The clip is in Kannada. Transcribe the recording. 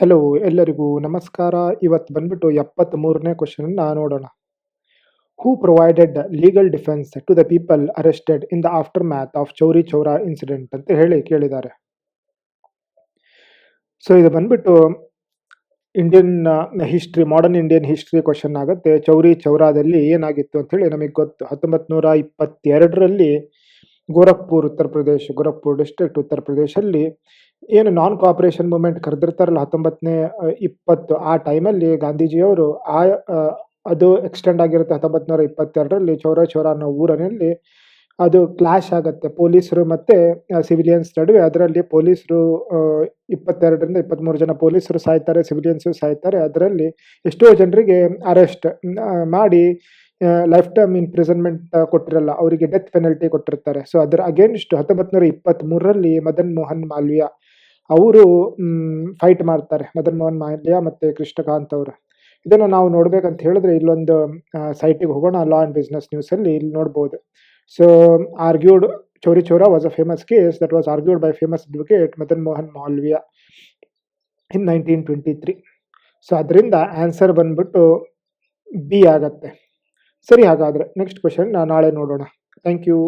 ಹೆಲೋ ಎಲ್ಲರಿಗೂ ನಮಸ್ಕಾರ. ಇವತ್ತು ಬಂದ್ಬಿಟ್ಟು ಎಪ್ಪತ್ತ್ಮೂರನೇ ಕ್ವಶನ್ನ ನೋಡೋಣ. Who provided legal defence to the people arrested in the aftermath of Chauri Chaura incident ಅಂತ ಹೇಳಿ ಕೇಳಿದ್ದಾರೆ. ಸೊ ಇದು ಬಂದ್ಬಿಟ್ಟು Indian history modern Indian history question ಆಗುತ್ತೆ. ಚೌರಿ ಚೌರಾದಲ್ಲಿ ಏನಾಗಿತ್ತು ಅಂತ ಹೇಳಿ ನಮಗೆ ಗೊತ್ತು. ಹತ್ತೊಂಬತ್ತು ನೂರ ಇಪ್ಪತ್ತೆರಡರಲ್ಲಿ ಗೋರಖ್ಪುರ್, ಉತ್ತರ ಪ್ರದೇಶ್, ಗೋರಖ್ಪುರ್ ಡಿಸ್ಟ್ರಿಕ್ಟ್ ಉತ್ತರ ಪ್ರದೇಶಲ್ಲಿ ಏನು ನಾನ್ ಕೋಆಪರೇಷನ್ ಮೂವ್ಮೆಂಟ್ ಕರೆದಿರ್ತಾರಲ್ಲ ಹತ್ತೊಂಬತ್ತನೇ ಇಪ್ಪತ್ತು ಆ ಟೈಮಲ್ಲಿ ಗಾಂಧೀಜಿಯವರು ಆ ಅದು ಎಕ್ಸ್ಟೆಂಡ್ ಆಗಿರುತ್ತೆ ಹತ್ತೊಂಬತ್ತು ನೂರ ಇಪ್ಪತ್ತೆರಡರಲ್ಲಿ ಚೌರ ಚೌರ ಅನ್ನೋ ಊರಿನಲ್ಲಿ ಅದು ಕ್ಲಾಶ್ ಆಗುತ್ತೆ. ಪೊಲೀಸರು ಮತ್ತೆ ಸಿವಿಲಿಯನ್ಸ್ ನಡುವೆ ಅದರಲ್ಲಿ ಪೊಲೀಸರು ಇಪ್ಪತ್ತೆರಡರಿಂದ ಇಪ್ಪತ್ತ್ಮೂರು ಜನ ಪೊಲೀಸರು ಸಾಯ್ತಾರೆ ಸಿವಿಲಿಯನ್ಸು ಸಾಯ್ತಾರೆ. ಅದರಲ್ಲಿ ಎಷ್ಟೋ ಜನರಿಗೆ ಅರೆಸ್ಟ್ ಮಾಡಿ ಲೈಫ್ ಟೈಮ್ ಇಂಪ್ರಿಸನ್ಮೆಂಟ್ ಕೊಟ್ಟಿರಲ್ಲ, ಅವರಿಗೆ ಡೆತ್ ಪೆನಲ್ಟಿ ಕೊಟ್ಟಿರ್ತಾರೆ. ಸೊ ಅದರ ಅಗೇನ್ಸ್ಟ್ ಹತ್ತೊಂಬತ್ತು ನೂರ ಇಪ್ಪತ್ತ್ಮೂರರಲ್ಲಿ ಮದನ್ ಮೋಹನ್ ಮಾಲ್ವಿಯಾ ಅವರು ಫೈಟ್ ಮಾಡ್ತಾರೆ. ಮದನ್ ಮೋಹನ್ ಮಾಲ್ವಿಯಾ ಮತ್ತೆ ಕೃಷ್ಣಕಾಂತ್ ಅವರು. ಇದನ್ನು ನಾವು ನೋಡ್ಬೇಕಂತ ಹೇಳಿದ್ರೆ ಇಲ್ಲೊಂದು ಸೈಟಿಗೆ ಹೋಗೋಣ ಲಾ ಆ್ಯಂಡ್ ಬಿಸ್ನೆಸ್ ನ್ಯೂಸಲ್ಲಿ ಇಲ್ಲಿ ನೋಡ್ಬೋದು. So argued Chauri Chaura was a famous case that was argued by famous advocate Madan Mohan Malviya in nineteen twenty three so ಅದರಿಂದ ಆನ್ಸರ್ ಬಂದ್ಬಿಟ್ಟು ಬಿ ಆಗತ್ತೆ. ಸರಿ ಹಾಗಾದರೆ ನೆಕ್ಸ್ಟ್ ಕ್ವಶನ್ ನಾಳೆ ನೋಡೋಣ. Thank you